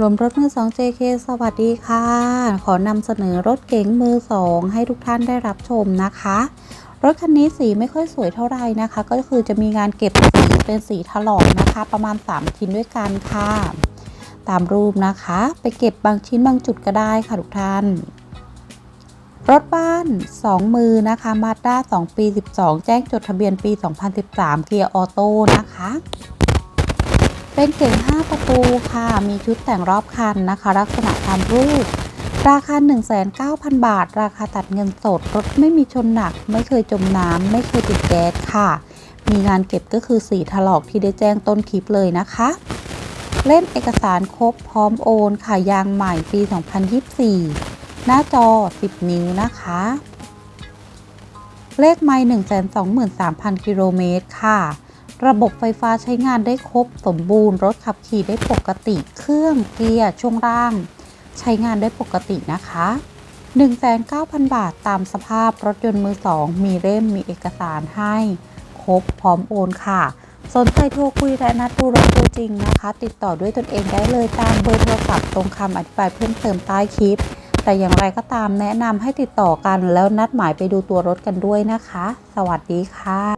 รวมรถมือ2 JK สวัสดีค่ะ ขอนำเสนอรถเก๋งมือ2ให้ทุกท่านได้รับชมนะคะ รถคันนี้สีไม่ค่อยสวยเท่าไหร่นะคะ ก็คือจะมีงานเก็บสีเป็นสีถลอกนะคะ ประมาณ 3 ชิ้นด้วยกันค่ะ ตามรูปนะคะ ไปเก็บบางชิ้นบางจุดก็ได้ค่ะทุกท่าน รถบ้าน 2 มือนะคะมาด้า2ปี 12 แจ้งจดทะเบียนปี 2013 เกียร์ออโต้นะคะ เป็นเก๋ง5ประตู ค่ะ มีชุดแต่งรอบคันนะคะ ลักษณะตามรูป ราคา 1,900 บาท ราคาตัดเงินสด รถไม่มีชนหนัก ไม่เคยจมน้ำ ไม่เคยติดแก๊สค่ะ มีงานเก็บก็คือสีถลอกที่ได้แจ้งต้นคลิปเลยนะคะ เล่มเอกสารครบพร้อมโอนค่ะยางใหม่ปี 2024 หน้าจอ 10 นิ้วนะคะ เลขไมล์123,000 กิโลเมตรค่ะ ระบบไฟฟ้าใช้งานได้ครบสมบูรณ์รถขับขี่ได้ปกติเครื่องเกียร์ช่วงล่าง ใช้งานได้ปกตินะคะ 19,000 บาทตามสภาพรถยนต์มือ2มีเล่มมีเอกสารให้ ครบพร้อมโอนค่ะ สนใจโทรคุยและนัดดูรถตัวจริงนะคะ ติดต่อด้วยตนเองได้เลยตามเบอร์โทรศัพท์ตรงคำอธิบายเพิ่มเติมใต้คลิป แต่อย่างไรก็ตามแนะนำให้ติดต่อกันแล้วนัดหมายไปดูตัวรถกันด้วยนะคะ สวัสดีค่ะ